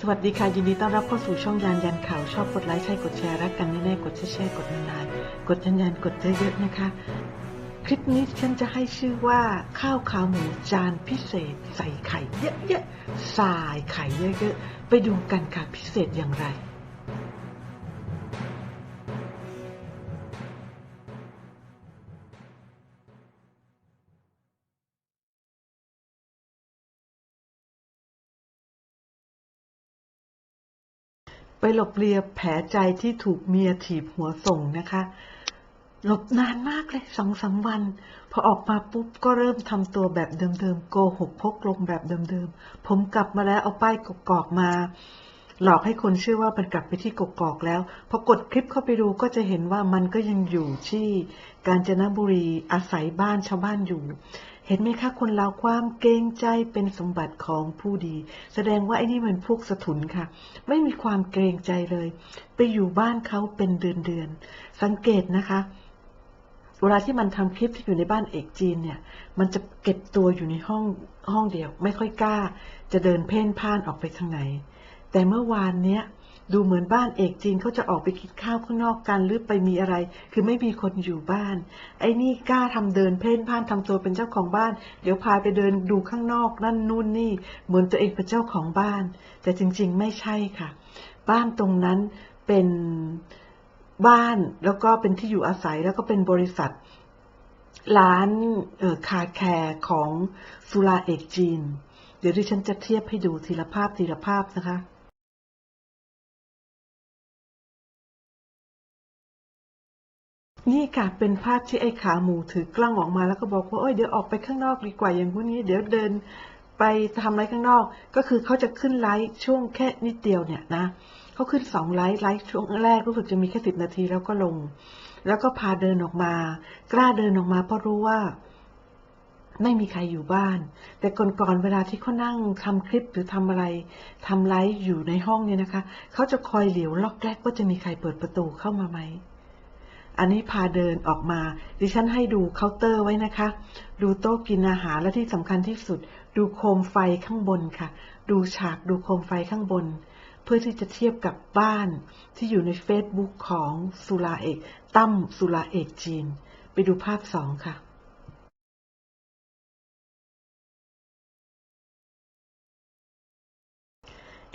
สวัสดีค่ะ ยินดีต้อนรับเข้าสู่ช่องยานยันข่าว ชอบกดไลค์ใช่กดแชร์รักกันแน่ๆกดแชร์กดนานๆกดยันยันกดเยอะๆนะคะ คลิปนี้ฉันจะให้ชื่อว่าข้าวขาหมูจานพิเศษ ใส่ไข่เยอะๆสายไข่เยอะๆไปดูกันค่ะพิเศษอย่างไร หลบเลียแผลใจที่ถูกเมียถีบหัวส่งนะคะ หลบนานมากเลยสองสามวัน พอออกมาปุ๊บก็เริ่มทำตัวแบบเดิมๆ โกหกพกลมแบบเดิมๆ ผมกลับมาแล้วเอาป้ายกรอกมา หลอกให้คนเชื่อว่ามันกลับไปที่กกอกแล้ว พอกดคลิปเข้าไปดูก็จะเห็นว่ามันก็ยังอยู่ที่กาญจนบุรีอาศัยบ้านชาวบ้านอยู่ เห็นไหมคะคนเราความเกรงใจเป็นสมบัติของผู้ดี แสดงว่าไอ้นี่มันพวกสถุนค่ะ ไม่มีความเกรงใจเลย ไปอยู่บ้านเขาเป็นเดือนๆสังเกตนะคะเวลาที่มันทำคลิปที่อยู่ในบ้านเอกจีนเนี่ย มันจะเก็บตัวอยู่ในห้องห้องเดียว ไม่ค่อยกล้า จะเดินเพ่นพ่านออกไปทางไหน แต่เมื่อวานเนี้ยดูเหมือนบ้านเอกจีนเขาจะออกไปกินข้าวข้างนอกกันหรือไปมีอะไร คือไม่มีคนอยู่บ้าน ไอ้นี่กล้าทำเดินเพ่นพ่านทำตัวเป็นเจ้าของบ้าน เดี๋ยวพาไปเดินดูข้างนอกนั่นนู่นนี่ เหมือนตัวเองเป็นเจ้าของบ้าน แต่จริงๆไม่ใช่ค่ะ บ้านตรงนั้นเป็นบ้านแล้วก็เป็นที่อยู่อาศัยแล้วก็เป็นบริษัท ร้านคาแคร์ของสุราเอกจีน เดี๋ยวดิฉันจะเทียบให้ดูทีละภาพทีละภาพนะคะ นี่ค่ะเป็นภาพที่ไอ้ขาหมูถือกล้องออกมาแล้วก็บอกว่าเอ้ยเดี๋ยวออกไปข้างนอกดีกว่าอย่างพวกนี้ เดี๋ยวเดินไปทำอะไรข้างนอก ก็คือเขาจะขึ้นไลฟ์ช่วงแค่นิดเดียวเนี่ยนะเขาขึ้นสองไลฟ์ไลฟ์ช่วงแรกรู้สึกจะมีแค่สิบนาทีแล้วก็ลง แล้วก็พาเดินออกมา กล้าเดินออกมาเพราะรู้ว่าไม่มีใครอยู่บ้าน แต่ก่อนๆเวลาที่เขานั่งทำคลิปหรือทำอะไรทำไลฟ์อยู่ในห้องเนี่ยนะคะ เขาจะคอยเหลียวล็อกแรกว่าจะมีใครเปิดประตูเข้ามาไหม อันนี้พาเดินออกมา ดิฉันให้ดูเคาน์เตอร์ไว้นะคะ ดูโต๊ะกินอาหารและที่สำคัญที่สุด ดูโคมไฟข้างบนค่ะ ดูฉากดูโคมไฟข้างบน เพื่อที่จะเทียบกับบ้านที่อยู่ใน Facebook ของสุราเอกตั้มสุราเอกจีน ไปดูภาพสองค่ะ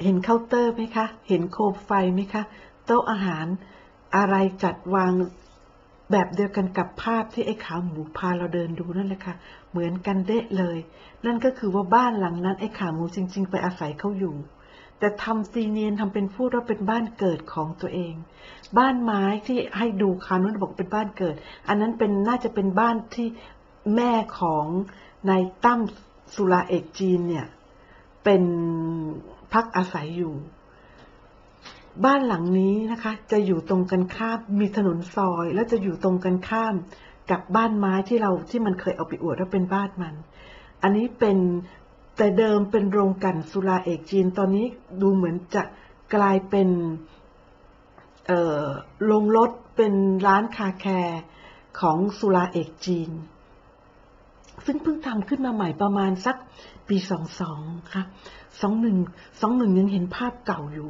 เห็นเคาน์เตอร์ไหมคะ เห็นโคมไฟไหมคะ โต๊ะอาหาร อะไรจัดวาง แบบเดียวกันกับภาพที่ไอ้ขาวหมูพาเราเดินดูนั่นแหละค่ะ เหมือนกันเดะเลย นั่นก็คือว่าบ้านหลังนั้นไอ้ขาวหมูจริง ๆ ไปอาศัยเขาอยู่ แต่ทำซีเนียนทำเป็นพูดว่าเป็นบ้านเกิดของตัวเอง บ้านไม้ที่ให้ดูคานุนบอกเป็นบ้านเกิด อันนั้นเป็นน่าจะเป็นบ้านที่แม่ของนายตั้มสุราเอกจีนเนี่ย เป็นพักอาศัยอยู่ บ้านหลังนี้นะคะ จะอยู่ตรงกันข้ามมีถนนซอย แล้วจะอยู่ตรงกันข้ามกับบ้านไม้ที่เราที่มันเคยเอาไปอวดว่าเป็นบ้านมัน อันนี้เป็นแต่เดิมเป็นโรงกันสุราเอกจีนตอนนี้ดูเหมือนจะกลายเป็นโรงรถเป็นร้านคาแคร์ของสุราเอกจีน ซึ่งเพิ่งทำขึ้นมาใหม่ประมาณสักปีสองสองค่ะสองหนึ่งสองหนึ่งยังเห็นภาพเก่าอยู่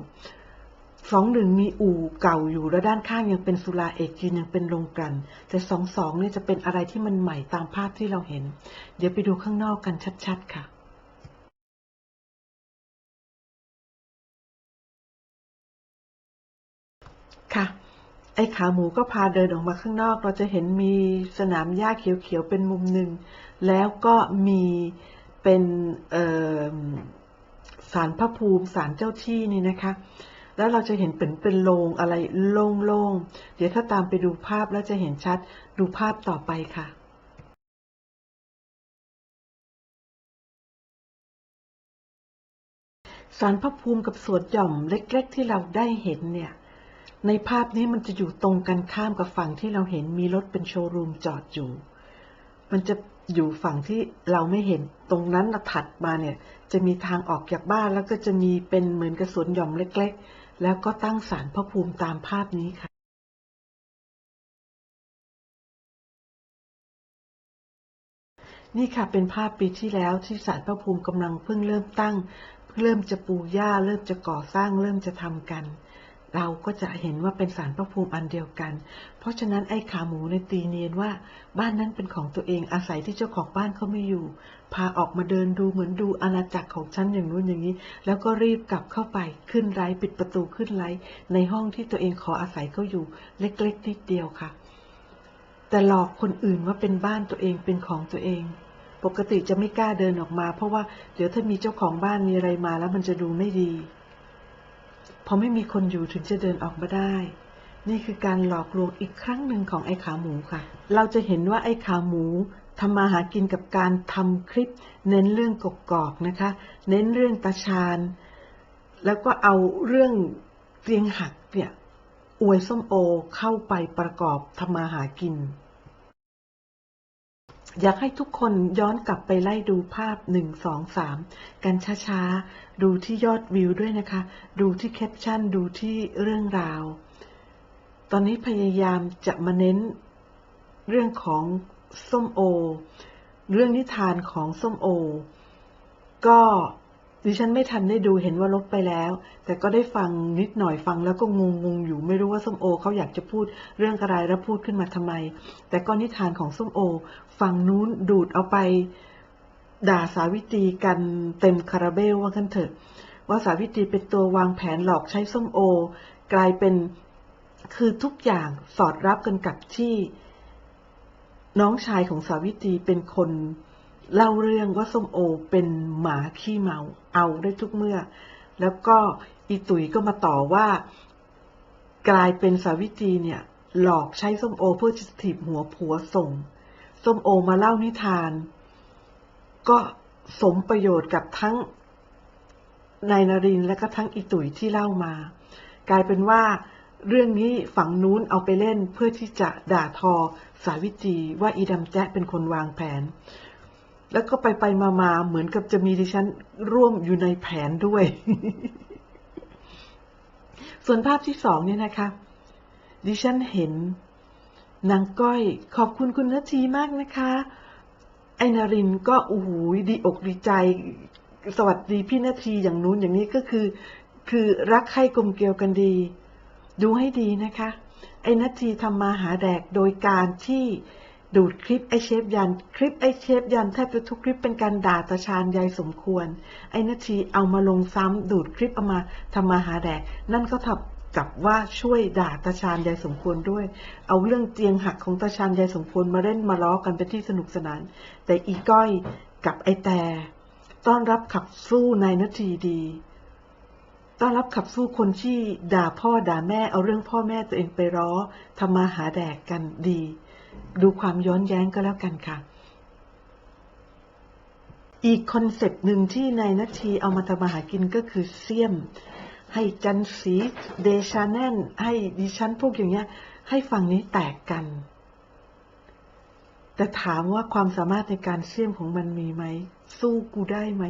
สองหนึ่งมีอู่เก่าอยู่แล้วด้านข้างยังเป็นสุราเอกจีนยังเป็นโรงกลั่นแต่สองสองเนี่ยจะเป็นอะไรที่มันใหม่ตามภาพที่เราเห็น เดี๋ยวไปดูข้างนอกกันชัดๆค่ะค่ะ ไอ้ขาหมูก็พาเดินออกมาข้างนอก เราจะเห็นมีสนามหญ้าเขียวๆเป็นมุมหนึ่ง แล้วก็มีเป็นสารพระภูมิสารเจ้าที่นี่นะคะ แล้วเราจะเห็นเป็นเป็นโรงอะไรโล่งๆ เดี๋ยวถ้าตามไปดูภาพแล้วจะเห็นชัด ดูภาพต่อไปค่ะสารพระภูมิกับสวนหย่อมเล็ก ๆ ที่เราได้เห็นเนี่ย ในภาพนี้มันจะอยู่ตรงกันข้ามกับฝั่งที่เราเห็นมีรถเป็นโชว์รูมจอดอยู่ มันจะอยู่ฝั่งที่เราไม่เห็นตรงนั้นถัดมาเนี่ย จะมีทางออกจากบ้านแล้วก็จะมีเป็นเหมือนกระสวนหย่อมเล็ก ๆ แล้วก็ตั้งสารพระภูมิตามภาพนี้ค่ะนี่ค่ะเป็นภาพปีที่แล้วที่ศาลพระภูมิกำลังเพิ่งเริ่มตั้ง เริ่มจะปูหญ้า เริ่มจะก่อสร้าง เริ่มจะทำกัน เราก็จะเห็นว่าเป็นสารพระภูมิอันเดียวกัน เพราะฉะนั้นไอ้ขาหมูในตีเนียนว่าบ้านนั้นเป็นของตัวเองอาศัยที่เจ้าของบ้านเขาไม่อยู่ พาออกมาเดินดูเหมือนดูอาณาจักรของฉันอย่างนู้นอย่างนี้ แล้วก็รีบกลับเข้าไปขึ้นไร้ปิดประตูขึ้นไร้ในห้องที่ตัวเองขออาศัยเขาอยู่ เล็กๆนิดเดียวค่ะ แต่หลอกคนอื่นว่าเป็นบ้านตัวเองเป็นของตัวเองปกติจะไม่กล้าเดินออกมา เพราะว่าเดี๋ยวถ้ามีเจ้าของบ้านมีอะไรมาแล้วมันจะดูไม่ดี พอไม่มีคนอยู่ถึงจะเดินออกมาได้ นี่คือการหลอกลวงอีกครั้งหนึ่งของไอ้ขาหมูค่ะ เราจะเห็นว่าไอ้ขาหมูทำมาหากินกับการทำคลิป เน้นเรื่องกกอกนะคะ เน้นเรื่องตาชาญ แล้วก็เอาเรื่องเตียงหักเนี่ยอวยส้มโอเข้าไปประกอบทำมาหากิน อยากให้ทุกคนย้อนกลับไปไล่ดูภาพหนึ่งสองสามกันช้าๆ ดูที่ยอดวิวด้วยนะคะ ดูที่แคปชั่น ดูที่เรื่องราว ตอนนี้พยายามจะมาเน้นเรื่องของส้มโอ เรื่องนิทานของส้มโอ ก็ ดิฉันไม่ทันได้ดูเห็นว่าลบไปแล้ว แต่ก็ได้ฟังนิดหน่อยฟังแล้วก็งงงๆอยู่ไม่รู้ว่าส้มโอเขาอยากจะพูดเรื่องอะไรแล้วพูดขึ้นมาทำไม แต่ก็นิทานของส้มโอฝั่งนู้นดูดเอาไป ด่าสาวิตรีกันเต็มคาราเบลว่ากันเถอะว่าสาวิตรีเป็นตัววางแผนหลอกใช้ส้มโอ กลายเป็นคือทุกอย่างสอดรับกันกับที่ น้องชายของสาวิตรีเป็นคน เล่าเรื่องว่าส้มโอเป็นหมาขี้เมาเอาได้ทุกเมื่อ แล้วก็อีตุ๋ยก็มาต่อว่า กลายเป็นสาวิตรีเนี่ย หลอกใช้ส้มโอเพื่อจะถีบหัวผัวส่ง ส้มโอมาเล่านิทาน ก็สมประโยชน์กับทั้งนายนารินและก็ทั้งอีตุ๋ยที่เล่ามา กลายเป็นว่าเรื่องนี้ฝั่งนู้นเอาไปเล่นเพื่อที่จะด่าทอสาวิตรีว่าอีดำแจ๊ะเป็นคนวางแผน แล้วก็ไปไปมามาเหมือนกับจะมีดิฉันร่วมอยู่ในแผนด้วย ส่วนภาพที่สองเนี่ยนะคะ ดิฉันเห็นนางก้อยขอบคุณคุณนาทีมากนะคะ ไอนารินก็โอ้โหดีอกดีใจ สวัสดีพี่นาทีอย่างนู้นอย่างนี้ก็คือ คือรักใคร่กลมเกลียวกันดี ดูให้ดีนะคะ ไอ้นาทีทำมาหาแดกโดยการที่ ดูดคลิปไอเชฟยัน คลิปไอเชฟยันแทบจะทุกคลิปเป็นการด่าตาชาญยายสมควร ไอ้นาทีเอามาลงซ้ำดูดคลิปเอามาทำมาหาแดก นั่นก็ทับกับว่าช่วยด่าตาชาญยายสมควรด้วย เอาเรื่องเตียงหักของตาชาญยายสมควรมาเล่นมาล้อกันเป็นที่สนุกสนาน แต่อีก้อยกับไอแต่ต้อนรับขับสู้นายนาทีดี ต้อนรับขับสู้คนที่ด่าพ่อด่าแม่เอาเรื่องพ่อแม่ตัวเองไปร้อทำมาหาแดกกันดี ดูความย้อนแย้งก็แล้วกันค่ะ อีกคอนเซปต์หนึ่งที่นายนาทีเอามาทำมาหากินก็คือเสี่ยม ให้จันสีเดชาแนนให้ดิฉันพวกอย่างเงี้ย ให้ฝั่งนี้แตกกัน แต่ถามว่าความสามารถในการเสี่ยมของมันมีไหม สู้กูได้ไหม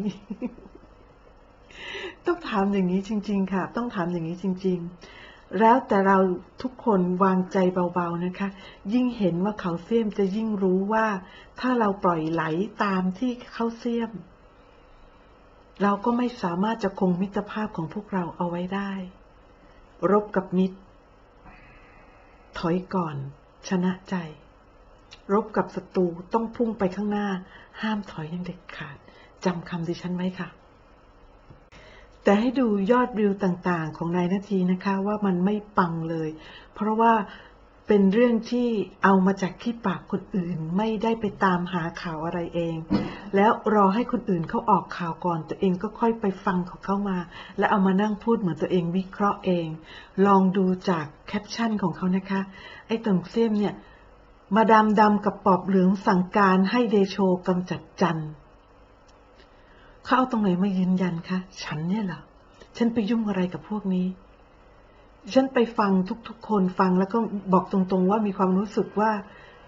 ต้องถามอย่างนี้จริง ๆ ค่ะ ต้องถามอย่างนี้จริง ๆ แล้วแต่เราทุกคนวางใจเบาๆนะคะ ยิ่งเห็นว่าเขาเสียมจะยิ่งรู้ว่า ถ้าเราปล่อยไหลตามที่เขาเสียม เราก็ไม่สามารถจะคงมิตรภาพของพวกเราเอาไว้ได้ รบกับมิตร ถอยก่อน ชนะใจ รบกับศัตรูต้องพุ่งไปข้างหน้า ห้ามถอยอย่างเด็ดขาดจำคำดิฉันไว้ค่ะ แต่ให้ดูยอดวิวต่างๆ ของนายนาทีนะคะว่ามันไม่ปังเลย เพราะว่าเป็นเรื่องที่เอามาจากขี้ปากคนอื่นไม่ได้ไปตามหาข่าวอะไรเอง แล้วรอให้คนอื่นเขาออกข่าวก่อนตัวเองก็ค่อยไปฟังของเขามา แล้วเอามานั่งพูดเหมือนตัวเองวิเคราะห์เอง ลองดูจากแคปชั่นของเขานะคะ ไอ้ตงเสียมเนี่ย มาดามดำกับปอบเหลืองสั่งการให้เดโชกำจัดจันทร์ เขาเอาตรงไหนมายืนยันคะ ฉันเนี่ยเหรอ ฉันไปยุ่งอะไรกับพวกนี้ ฉันไปฟังทุกๆ คนฟังแล้วก็บอกตรงๆ ว่ามีความรู้สึกว่า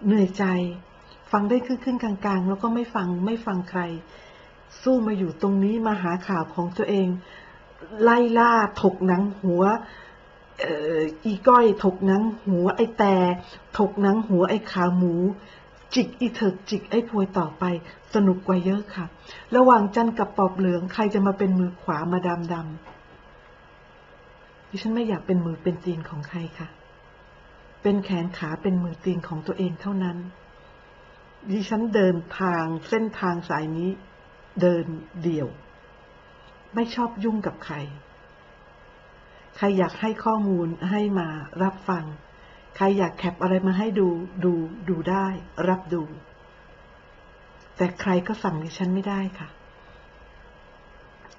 เหนื่อยใจ ฟังได้ครึ่งๆกลางๆ แล้วก็ไม่ฟังไม่ฟังใคร สู้มาอยู่ตรงนี้มาหาข่าวของตัวเอง ไล่ล่าถกหนังหัวอีก้อยถกหนังหัวไอแต่ถกหนังหัวไอขาหมู จิกอีเถิกจิกไอ้พวยต่อไป สนุกกว่าเยอะค่ะ ระหว่างจันกับปอบเหลืองใครจะมาเป็นมือขวามาดำดำดิฉันไม่อยากเป็นมือเป็นตีนของใครค่ะ เป็นแขนขาเป็นมือตีนของตัวเองเท่านั้น ดิฉันเดินทางเส้นทางสายนี้ เดินเดี่ยว ไม่ชอบยุ่งกับใคร ใครอยากให้ข้อมูลให้มารับฟัง ใครอยากแคปอะไรมาให้ดูดูดูได้ รับดู แต่ใครก็สั่งดิฉันไม่ได้ค่ะ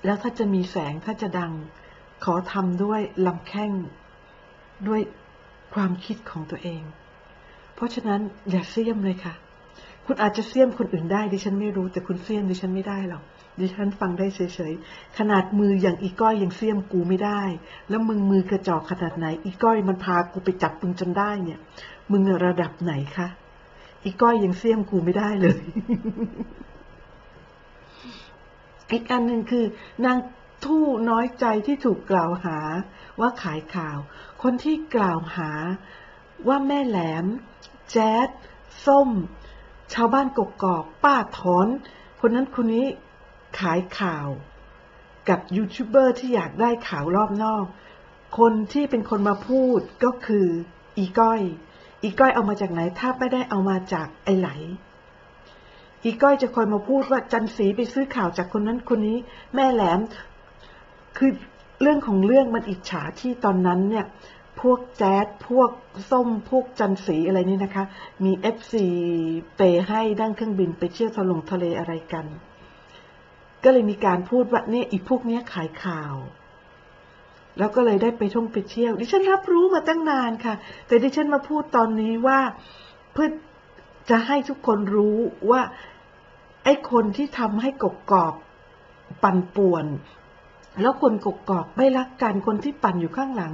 แล้วถ้าจะมีแสงถ้าจะดัง ขอทำด้วยลำแข้ง ด้วยความคิดของตัวเอง เพราะฉะนั้นอย่าเสียมเลยค่ะ คุณอาจจะเสียมคนอื่นได้ดิฉันไม่รู้ แต่คุณเสียมดิฉันไม่ได้หรอก ดิฉันฟังได้เฉยๆ ขนาดมืออย่างอีก้อยยังเสียมกูไม่ได้ แล้วมึงมือกระจอกขนาดไหน อีก้อยมันพากูไปจับมึงจนได้เนี่ย มึงระดับไหนคะ อีก้อยยังเสียมกูไม่ได้เลย อีกอันหนึ่งคือนางทู่น้อยใจที่ถูกกล่าวหาว่าขายข่าว คนที่กล่าวหาว่าแม่แหลม แจ๊ดส้ม ชาวบ้านกกอก ป้าถอน คนนั้นคนนี้ ขายข่าว กับยูทูบเบอร์ที่อยากได้ข่าวรอบนอก คนที่เป็นคนมาพูดก็คือ อีก้อย อีก้อยเอามาจากไหนถ้าไม่ได้เอามาจากไอไหล อีก้อยจะคอยมาพูดว่าจันสีไปซื้อข่าวจากคนนั้นคนนี้ แม่แหลม คือเรื่องของเรื่องมันอิจฉาที่ตอนนั้นเนี่ยพวกแจ๊ดพวกส้ม พวกจันสีอะไรนี่นะคะ มีเอฟซีเปให้ดั้งเครื่องบินไปเที่ยวทะลงทะเลอะไรกัน ก็เลยมีการพูดว่าเนี่ยอีพวกเนี้ยขายข่าว แล้วก็เลยได้ไปท่องไปเที่ยว ดิฉันรับรู้มาตั้งนานค่ะ แต่ดิฉันมาพูดตอนนี้ว่าเพื่อจะให้ทุกคนรู้ว่า ไอ้คนที่ทำให้กกกอบปั่นป่วน แล้วคนกกอกไม่รักกันคนที่ปั่นอยู่ข้างหลัง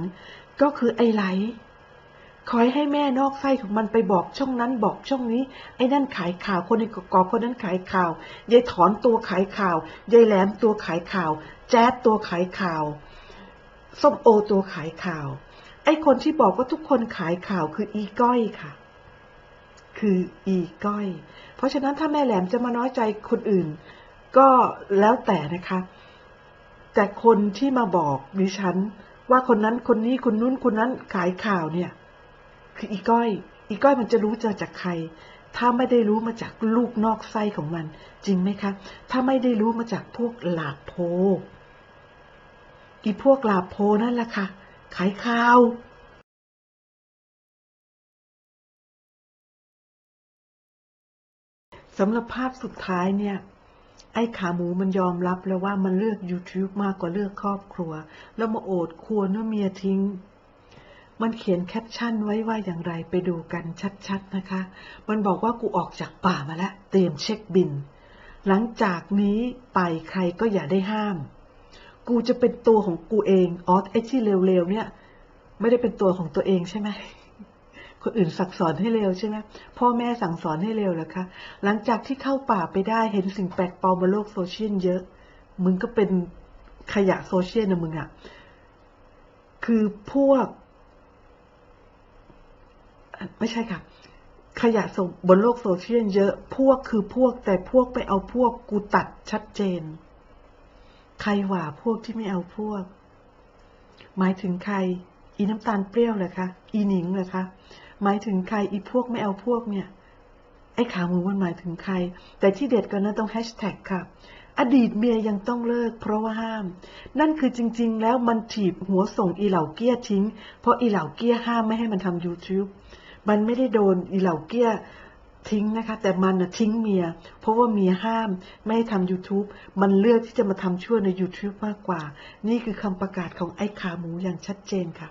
ก็คือไอ้ไหล คอยให้แม่นอกไส้ของมันไปบอกช่องนั้นบอกช่องนี้ ไอ้นั่นขายข่าวคนในกกอคนนั้นขายข่าวยายถอนตัวขายข่าวยายแหลมตัวขายข่าว แจ๊ดตัวขายข่าวส้มโอตัวขายข่าว ไอ้คนที่บอกว่าทุกคนขายข่าวคืออีก้อยค่ะ คืออีก้อย เพราะฉะนั้นถ้าแม่แหลมจะมาน้อยใจคนอื่น ก็แล้วแต่นะคะ แต่คนที่มาบอกดิฉันว่าคนนั้นคนนี้คนนู้นคนนั้นขายข่าวเนี่ย คืออีก้อย อีก้อยมันจะรู้จะจากใคร ถ้าไม่ได้รู้มาจากลูกนอกไส้ของมัน จริงไหมคะ ถ้าไม่ได้รู้มาจากพวกหลาโพอีพวกลาโพนั่นแหละค่ะ ขายข่าวสำหรับภาพสุดท้ายเนี่ย ไอ้ขาหมูมันยอมรับแล้วว่ามันเลือก YouTube มากกว่าเลือกครอบครัว แล้วมาโอดครัวรว่าเมียทิ้ง มันเขียนแคปชั่นไว้ว่าอย่างไรไปดูกันชัดๆนะคะ มันบอกว่ากูออกจากป่ามาแล้ว เตรียมเช็คบิน หลังจากนี้ไปใครก็อย่าได้ห้าม กูจะเป็นตัวของกูเองออสไอที่เร็วๆเนี่ย ไม่ได้เป็นตัวของตัวเองใช่ไหมคนอื่นสั่งสอนให้เร็วใช่ไหมพ่อแม่สั่งสอนให้เร็วเหรอคะหลังจากที่เข้าป่าไปได้เห็นสิ่งแปลกปลอมบนโลกโซเชียลเยอะ มึงก็เป็นขยะโซเชียลนะมึงอะคือพวก ไม่ใช่ค่ะ ขยะบนโลกโซเชียลเยอะ พวกคือพวกแต่พวกไปเอาพวกกูตัดชัดเจน ใครหว่าพวกที่ไม่เอาพวก หมายถึงใคร อีน้ำตาลเปรี้ยวเหรอคะ อีหนิงเหรอคะ หมายถึงใคร อีพวกไม่เอาพวกเนี่ย ไอ้ขาหมูมันหมายถึงใคร แต่ที่เด็ดกว่านั้นต้องแฮชแท็กค่ะอดีตเมียยังต้องเลิกเพราะว่าห้าม นั่นคือจริง ๆ แล้วมันถีบหัวส่งอีเหล่าเกี้ยทิ้ง เพราะอีเหล่าเกี้ยห้ามไม่ให้มันทำ YouTube มันไม่ได้โดนอีเหล่าเกี้ยทิ้งนะคะ แต่มันนะทิ้งเมีย เพราะว่าเมียห้ามไม่ให้ทำ YouTube มันเลือกที่จะมาทำชั่วใน YouTube มากกว่า นี่คือคำประกาศของไอ้ขาหมูอย่างชัดเจนค่ะ